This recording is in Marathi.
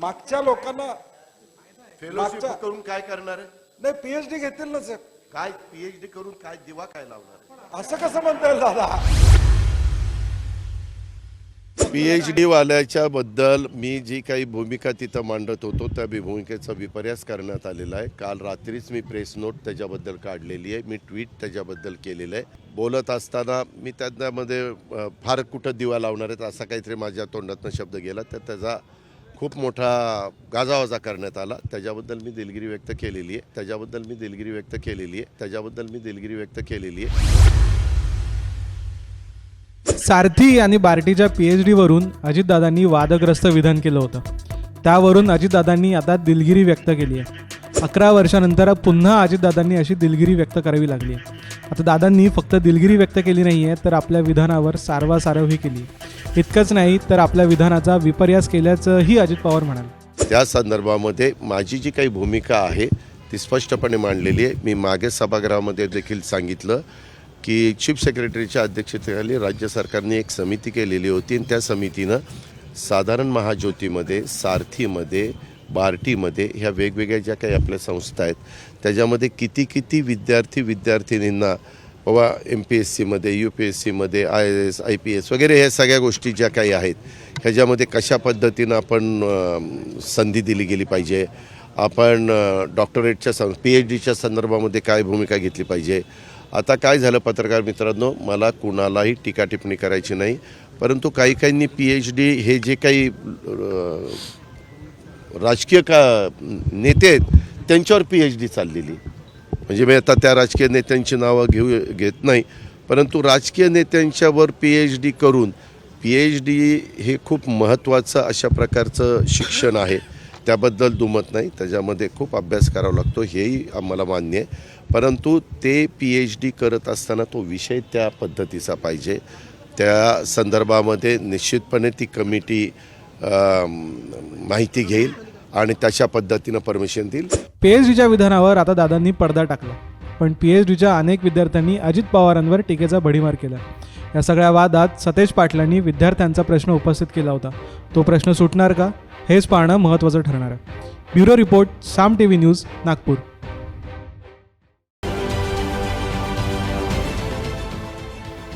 मागच्या लोकांना फेलोशिप मागच्या- करून काय करणार आहे? नाही पीएचडी घेतील ना सर काय पीएचडी करून काय दिवा काय लावणार आहे? असं कसं म्हणता येईल दादा? पीएच डी वाल्याच्या बद्दल मी जी काही भूमिका तिथं मांडत होतो त्या भूमिकेचा विपर्यास करण्यात आलेला आहे. काल रात्रीच मी प्रेस नोट त्याच्याबद्दल काढलेली आहे. मी ट्विट त्याच्याबद्दल केलेलं आहे. बोलत असताना मी त्यामध्ये अ, फार कुठं दिवा लावणार आहेत असा काहीतरी माझ्या तोंडातनं शब्द गेला. तर त्याचा खूप मोठा गाजावाजा करण्यात आला. त्याच्याबद्दल मी दिलगिरी व्यक्त केलेली आहे. त्याच्याबद्दल मी दिलगिरी व्यक्त केलेली आहे. त्याच्याबद्दल मी दिलगिरी व्यक्त केलेली आहे. सारथी आणि बार्टीच्या पी एच डीवरून अजितदादांनी वादग्रस्त विधान केलं होतं. त्यावरून अजितदादांनी आता दिलगिरी व्यक्त केली आहे. अकरा वर्षानंतर पुन्हा अजितदादांनी अशी दिलगिरी व्यक्त करावी लागली. आहे आता दादांनी फक्त दिलगिरी व्यक्त केली नाही आहे तर आपल्या विधानावर सारवासारवही केली. इतकंच नाही तर आपल्या विधानाचा विपर्यास केल्याचंही अजित पवार म्हणाले. त्या संदर्भामध्ये माझी जी काही भूमिका आहे ती स्पष्टपणे मांडलेली आहे. मी मागे सभागृहामध्ये देखील सांगितलं की चीफ सेक्रेटरीच्या अध्यक्षतेखाली राज्य सरकारने एक समिती केलेली होती. आणि त्या समितीनं साधारण महाज्योतीमध्ये सारथीमध्ये बार्टीमध्ये ह्या वेगवेगळ्या ज्या काही आपल्या संस्था आहेत त्याच्यामध्ये किती किती विद्यार्थी विद्यार्थिनींना बाबा एम पी एस सीमध्ये यू पी एस सीमध्ये I S I P S वगैरे ह्या सगळ्या गोष्टी ज्या काही आहेत ह्याच्यामध्ये कशा पद्धतीनं आपण संधी दिली गेली पाहिजे? आपण डॉक्टरेटच्या सं पी एच डीच्या संदर्भामध्ये काय भूमिका घेतली पाहिजे? आता काय झालं पत्रकार मित्रांनो? मला कुणालाही टीका टिप्पणी करायची नाही परंतु काही काहींनी पी एच डी हे जे काही राजकीय का नेते आहेत त्यांच्यावर पी एच डी चाललेली. म्हणजे मी आता त्या राजकीय नेत्यांची नावं घेऊ घेत नाही परंतु राजकीय नेत्यांच्यावर पी एच डी करून पी एच डी हे खूप महत्त्वाचं अशा प्रकारचं शिक्षण आहे. त्याबद्दल दुमत नाही. त्याच्यामध्ये खूप अभ्यास करावा लागतो हेही आम्हाला मान्य आहे. परंतु ते पी एच डी करत असताना तो विषय त्या पद्धतीचा पाहिजे. त्या संदर्भामध्ये निश्चितपणे ती कमिटी माहिती घेईल आणि तशा पद्धतीनं परमिशन देईल. पी एच डीच्या विधानावर आता दादांनी पडदा टाकला. पण पी एच डीच्या अनेक विद्यार्थ्यांनी अजित पवारांवर टीकेचा भडीमार केला. या सगळ्या वादात सतेज पाटलांनी विद्यार्थ्यांचा प्रश्न उपस्थित केला होता. तो प्रश्न सुटणार का? हेच पाहणं महत्त्वाचं ठरणार आहे. Bureau report Saam T V news Nagpur.